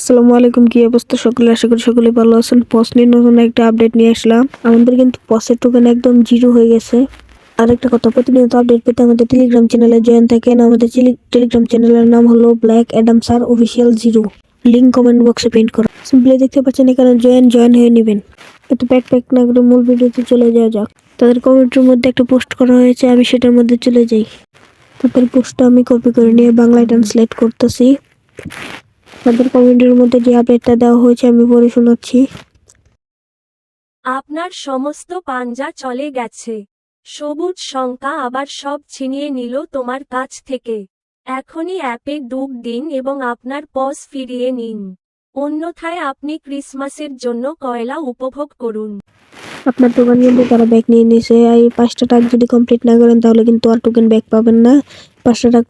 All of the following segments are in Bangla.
আসসালামু আলাইকুম, কি অবস্থা? সকলে, আশা করি সকলে ভালো আছেন। পস নিয়ে নতুন একটা আপডেট নিয়ে আসলাম। আমাদের কিন্তু পসের টোকেন একদম জিরো হয়ে গেছে। আরেকটা কথা, প্রতিনিয়ত আপডেট পেতে আমাদের টেলিগ্রাম চ্যানেলে জয়েন থাকেন। আমাদের টেলিগ্রাম চ্যানেলের নাম হলো Black Adam sir official zero link comment বক্সে পেন্ট করা। সিম্পলি দেখতে পাচ্ছেন এখানে জয়েন জয়েন হয়ে নেবেন। একটু প্যাক প্যাক না করে মূল ভিডিওতে চলে যাওয়া যাক। তাদের কমেন্টের মধ্যে একটা পোস্ট করা হয়েছে, আমি সেটার মধ্যে চলে যাই। তাদের পোস্টটা আমি কপি করে নিয়ে বাংলায় ট্রান্সলেট করতেছি। তাদের কমেন্টের মধ্যে যে আপডেটটা দেওয়া হয়েছে আমি পড়ে শোনাচ্ছি। আপনার সমস্ত পাঞ্জা চলে গেছে। সবুজ শঙ্কা আবার সব ছিনিয়ে নিল তোমার কাছ থেকে। এখনই অ্যাপে ডুব দিন এবং আপনার পজ ফিরিয়ে নিন। অন্যথায় আপনি ক্রিসমাসের জন্য কয়লা উপভোগ করুন। আপনার টোকেন কিন্তু তারা ব্যাক নিয়ে নিয়েছে। এই পাঁচটা টাক যদি কমপ্লিট না করেন তাহলে কিন্তু আর টোকেন ব্যাক পাবেন না। পাঁচটা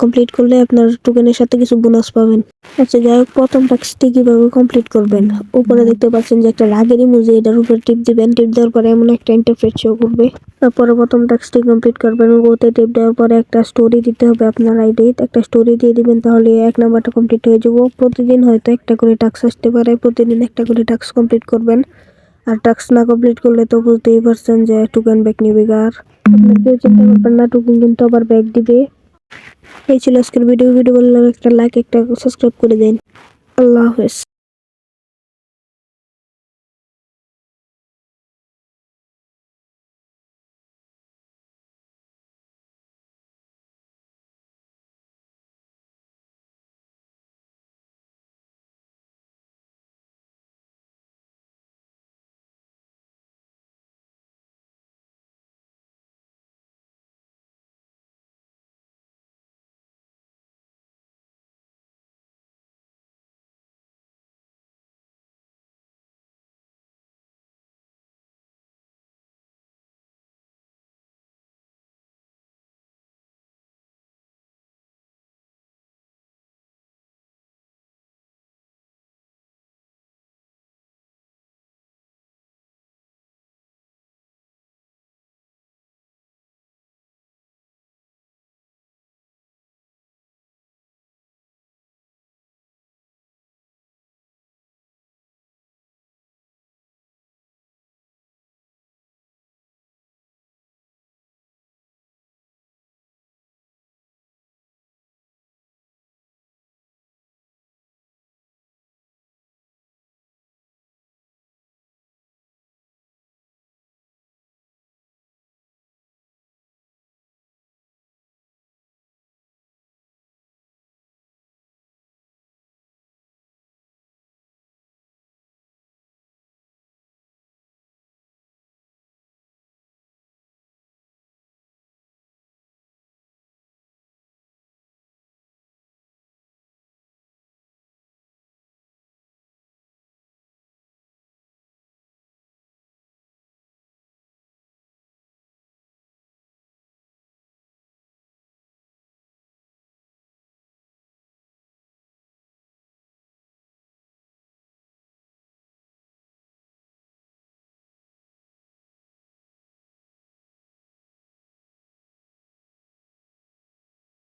কমপ্লিট করলে আপনার টোকেনের সাথে কিছু বোনাস পাবেন। আচ্ছা যাই হোক, প্রথম টাস্কটি কীভাবে কমপ্লিট করবেন? উপরে দেখতে পাচ্ছেন যে একটা রাগের ইমোজি এটার উপরে টিপ দিবেন। টিপ দেওয়ার পরে এমন একটা ইন্টারফেস শো করবে। তারপরে প্রথম টাস্কটি কমপ্লিট করবেন। ওতে টিপ দেওয়ার পরে একটা স্টোরি দিতে হবে আপনার আইডি একটা স্টোরি দিয়ে দিবেন, তাহলে এক নাম্বারটা কমপ্লিট হয়ে যাব। প্রতিদিন হয়তো একটা করে টাস্ক আসতে পারে। প্রতিদিন একটা করে টাস্ক কমপ্লিট করবেন। আর টাস্ক না কমপ্লিট করলে তো বুঝতেই পারছেন যে টোকেন ব্যাক নিবে আর কেউ চিন্তা করবেন না টোকেন কিন্তু আবার ব্যাক দিবে। এই ছিল আজকের ভিডিও ভিডিও বললাম একটা লাইক একটা সাবস্ক্রাইব করে দিন। আল্লাহ হাফেজ।